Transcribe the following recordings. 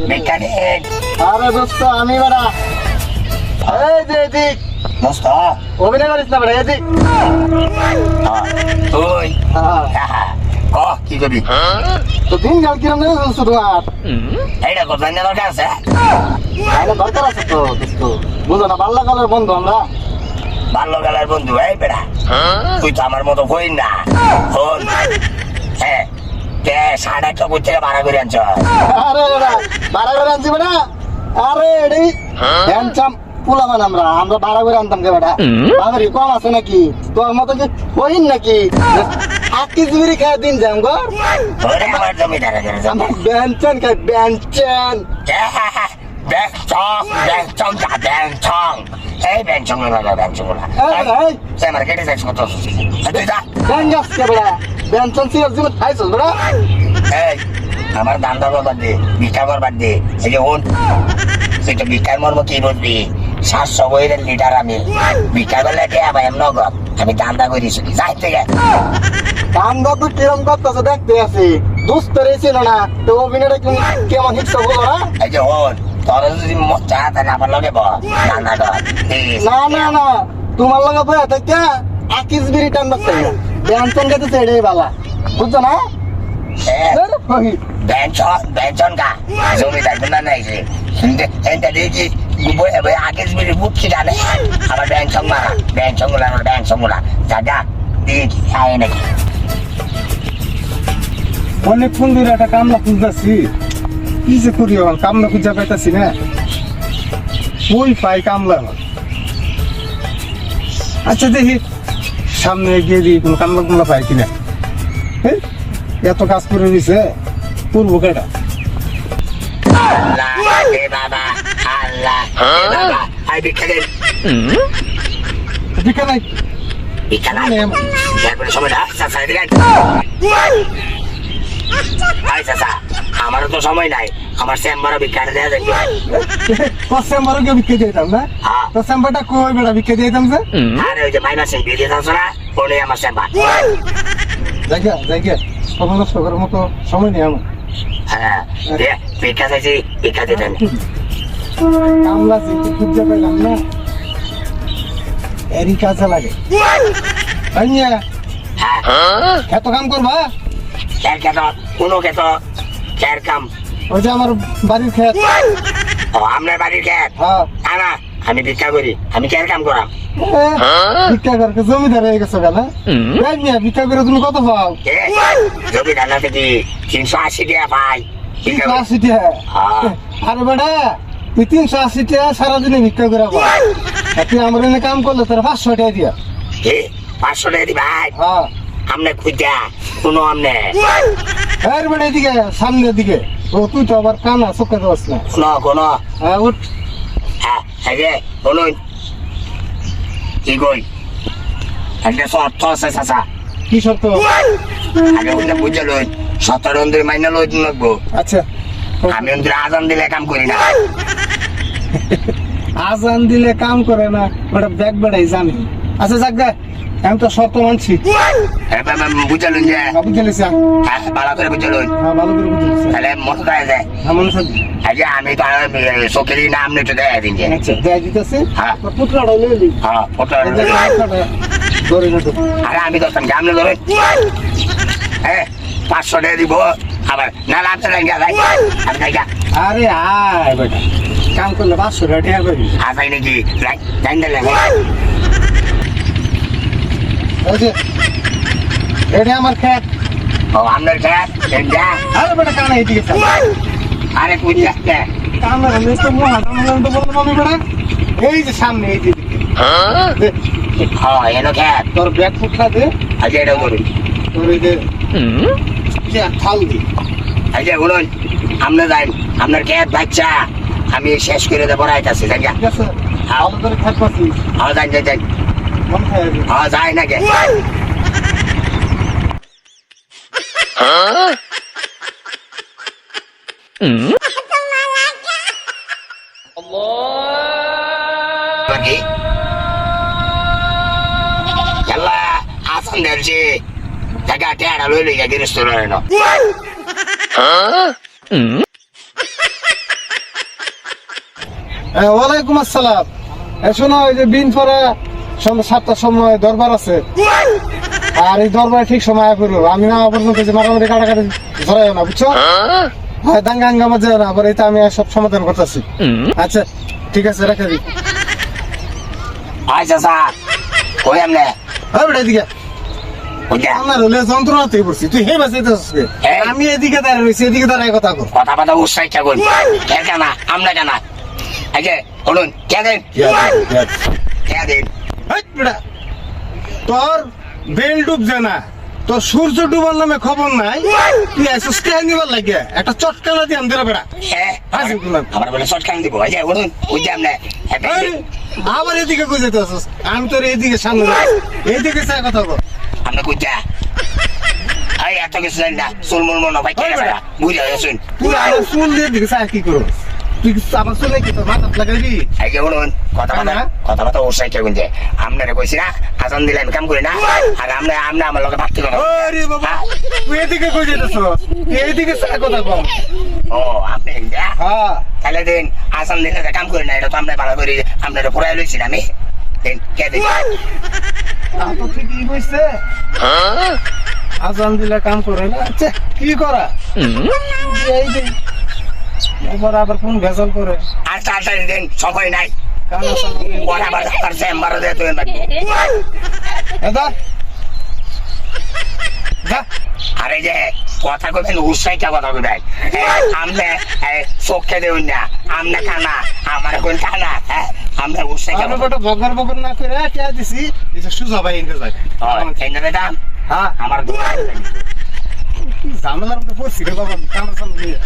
Mechanic আরে দোস্ত আমি বেড়া এই যে এদিক। দোস্ত! অভিনয় করিস না বেড়া এদিক। তুই হ্যাঁ। কি করবি? তো দিন গাল কিরম নেই তোমার? এইটা কোথায় দরকার আছে? আরে দরকার আছে তো দোস্ত। বুঝো না বাল্লা বন্ধু আমরা। বাল্যকালের বন্ধু এই বেড়া। তুই তো আমার মতো কই না। শোন হ্যাঁ। কে সাড়ে একটা কোথা থেকে ভাড়া করে আনছ আরে ভাড়া করে আনছি বেড়া আরে এডি হ্যান্ডসাম পুলামান আমরা আমরা ভাড়া করে আনতাম কে বেড়া বাবারি কম আছে নাকি তোর মতো যে হইন নাকি কেজি বিড়ি খায় দিন যাম গো আমার জমিদারে করে আমার বেঞ্চন খাই বেঞ্চন ব্যাং চং ব্যাং চং যা ব্যাং চং এই ব্যাং চং লাগা ব্যাং চং লাগা এই, এই। সে মার্কেটে যাইছ কত তুই যা বেঞ্জাস কে বেড়া বেঞ্চন সিয়ার জীবন খাইছস বেড়া এই আমার দাম বাদ দে কর বাদ দে এই যে ওন তুই তো মর্ম কি বুঝবি সাতশো বইয়ের লিটার আমি। ভিক্ষা করলে কে? ভাই আমি নগদ। আমি দান্দা করিস যাই থেকে। কাম তো কিরম করতেছে দেখতে আছি। দুস্থ ছিল না। তো অভিনয়টা কেমন কেমন হিটস হলো না এই যে ওন তোর যদি মজা বল। দান্দা কর। না না না। তোমার লগে বয়া থেকে আকিস বিড়ি টান বাচ্চা। বেঞ্চন খেতেছে এটাই বালা। বুঝছ না? বেঞ্চন বেঞ্চন কা নাই এটা দেখি আগে মিলি বুটকি জানে? আমার বেঞ্চন মারা বেঞ্চনগুলা আমার বেঞ্চনগুলা। যা যা দেখি আয় নাকি অনেকক্ষণ ধরে একটা কামলা খুঁজতেছি। কি যে করি আমার কামলা খুঁজা পাইতাছি না। ওই পাই কামলা। আচ্ছা দেখি। সামনে গিয়ে দিই কোনো কামলা কুমলা পাই কিনা? এই, এত কাজ করে দিছে পূর্ব কেটা ভিক্ষা নাই ভিক্ষা না সময় না চাচা এদিকে আই। চাচা আমারও তো সময় নাই। আমার চেম্বারও ভিক্ষা দেওয়া দেখবে তোর চেম্বারও গিয়ে বিক্রি দিতাম না? হ্যাঁ। তোর চেম্বারটা কই বেড়া বিক্রি দিতাম যে। আর ওই যে মাইনাসিং বিয়ে দিতে না? ওটাই আমার চেম্বার। কোনো নষ্ট করার মতো সময় নেই আমার। হ্যাঁ দে, ভিক্ষা চাইছি ভিক্ষা দিতেন কামলা যেহেতু খুঁজে পাইলাম না? এরই কাজে লাগে। হ্যাঁ। এত কাম করবা? খেত কোনো খেত। খের কাম ওই যে আমার বাড়ির খেত। ও আপনার বাড়ির খেত? হ্যাঁ। না না আমি ভিক্ষা করি। আমি খের কাম করাম। ভিক্ষা করকে জমিদার হয়ে গেছো কেন এই মিয়া, ভিক্ষা করে তুমি কত পাও? এ, জমি ধান্না থেকে তিনশো আশি টাকা পাই তিনশো। আশি টাকা? হ্যাঁ। আরে বেটা তুই তিনশো আশি টাকা সারাদিনে ভিক্ষা করে পাও আর তুই আমার এনে কাম করলে তোর পাঁচশো টাকা দিয়া। পাঁচশো টাকা দি ভাই হ্যাঁ। আমনে খুঁজা কোনো আমনে। আরে বেটা এদিকে সামনের দিকে। ও তুই তো আবার কানা চোখে দোস না। কোনো হ্যাঁ উঠ। হ্যাঁ এই যে শুনুন কি কই? একটা অর্থ আছে চাচা। কি শর্ত? আগে বুঝলে বুঝে লই সতেরো অন্দির মাইনে লই লাগবো। আচ্ছা। আমি অন্দির আজান দিলে কাম করি না। আজান দিলে কাম করে না ওটা ব্যাগ বেড়াই জানি। আচ্ছা যাক আমি তো শর্ত মানছি। বুঝে লই যে। বাবু চলেছি ভালো করে বুঝে লই ভালো করে বুঝেছি তাহলে মতো দেয় যায় সাথে আগে আমি তো চোখেরই নাম নিতে দেয় দিন যে। দেয়া দিতেছে হ্যাঁ। তোর পুত্রাটা হ্যাঁ ফটো এই যে পুত্রাটা ধরে না আরে আমি তো সামনে ধরে। হ্যাঁ পাঁচশো টাকা দিব। আবার না আরে আয় বেটা। কাম করলে পাঁচশো টাকা আসাই নাকি। জানি যে এটা আমার খেত ও আপনার খেত যা। আরে বেটা কানা এদিকে আরে কুড়ি যাচ্ছে কামরা আমি তো মহা কামরা তো বললাম আমি বেটা। এই যে সামনে এই যে দে, হ্যাঁ এনো খেত তোর ব্যাগ ফুটলা দে। আজ এটাও ধরুন তোর এই যে থাল দি। বলুন। আপনি যাই। আপনার খেত বাচ্চা। আমি শেষ করে দেবো রাইতাছি। যাই আছে। পাচ্ছি হ্যাঁ যাই যাই যাই মন খাই হ্যাঁ যাই না গে Lagi. Yalla, asan dari si jaga tiada lu lihat di restoran no. হ্যাঁ, ওয়ালাইকুম আসসালাম শোনো ওই যে বিন পরে সন্ধ্যা সাতটার সময় দরবার আছে। আর এই দরবারে ঠিক সময় আয় করব আমি না পর্যন্ত যে মারামারি কাটাকাটি ধরাই না বুঝছ? হ্যাঁ দাঙ্গা হাঙ্গামা যায় না আবার এটা আমি সব সমাধান করতেছি। আচ্ছা ঠিক আছে রেখে দিই। আচ্ছা স্যার। ওই আমনে হ্যাঁ বেটা এদিকে আমার হলে যন্ত্রণা থেকে পড়ছি। তুই হে আমি এদিকে দাঁড়িয়ে রয়েছি এদিকে দাঁড়ায় কথা কর কথা কথা উৎসাহ করুন কে জানা? আমরা এই যে বলুন কে দেন কে দেন তোর বেল ডুবছে না তোর সূর্য ডুবার নামে খবর নাই তুই আসিস কে নিবার লাগে একটা চটকানা দিয়ে বেড়া হ্যাঁ। আমার বলে দিব। এই যে এই, আবার এদিকে কই যেতে আসিস আমি তোর এইদিকে সামনে যাই। এইদিকে চাই কথা বল কুজা এই এত কিছু জানি না। চুলমুল মনে ভাই কে ওই বেটা। বুঝে গেছেন তুই আমার চুল দিয়ে দিকে চাই কি করো তুই আমার চুলে কি তোর মাথা লাগাইবি এই যে বলুন কথা কথা হ্যাঁ। কথা কথা উৎসাহ কেউ যে। আপনারা কইছি না আসান দিলে আমি কাম করি না। আর আমরা আমরা আমার লোকে ভাবতে পারব। ওরে বাবা তুই এদিকে কই যেতেছ? তুই এইদিকে চাই কথা কম ও আপনি যা হ্যাঁ? তাহলে দিন আসান দিলে কাম করি না এটা তো আমরা ভালো করি আপনারা পুরাই লইছি না আমি? দিন কে দিন তা তো ঠিকই কইছে। আজান দিলে কাম করে না। আচ্ছা কি করা? এই এবার আবার কোন ভেজাল করে। আর তাড়াতাড়ি দিন সময় নাই। পরে আবার ডাক্তার চেম্বারে দিয়ে তুই দাদা যা। আরে যে কথা কবেন উৎসাহিত কথা কবেন আমনে চোখে দেউন না। আমনে খানা আমার কোন খানা হ্যাঁ আমরা উৎসাহিত বগর বগর না করে কে দিছি সুজা ভাই ইনতে যায়। দাম হ্যাঁ। আমার ঝামেলার মধ্যে পড়ছি রে বাবা কান আসান দিয়ে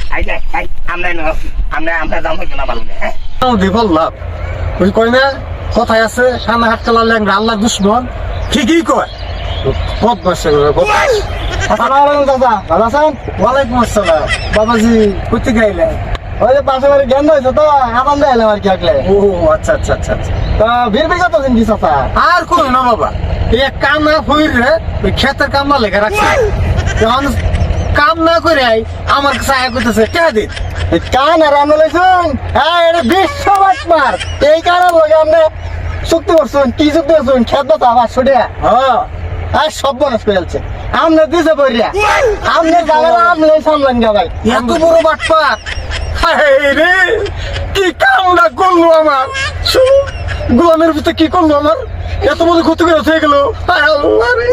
আমরা আমরা আমরা দাম হইতো না ভালো হ্যাঁ দি ওই কই না কথায় আছে সামনে হাত চালালে আল্লাহ দুশ্মন ঠিকই কয় বাবাজি কোথা গাইলে ওই যে পাশে বাড়ি জ্ঞান হয়েছে তো আনন্দ এলাম আর কি আগলে ও আচ্ছা আচ্ছা আচ্ছা তা ভিড় বিঘা তো কি আর কই না বাবা। এই কাম না হইর রে ওই ক্ষেতের কাম না লেগে রাখছে। এখন কাম না করে আই আমার কাছে আয় করতেছে কে দিন কান আর আমরা লইছুন হ্যাঁ এটা বিশ্ব বাটমার। এই কারণে লগে আমরা চুক্তি করছুন কি চুক্তি করছুন? খেত তো আমার ছুটে হ্যাঁ। আর সব মানুষ করে যাচ্ছে। আমনে দিছে বইরিয়া আমনে যাবেন আমনে সামলান যাবাই এত বড় বাটপার রে কি কামটা করল আমার? গোলামের ভিতরে কি করল আমার? এত বড় ক্ষতি করে হয়ে গেল। আল্লাহ রে।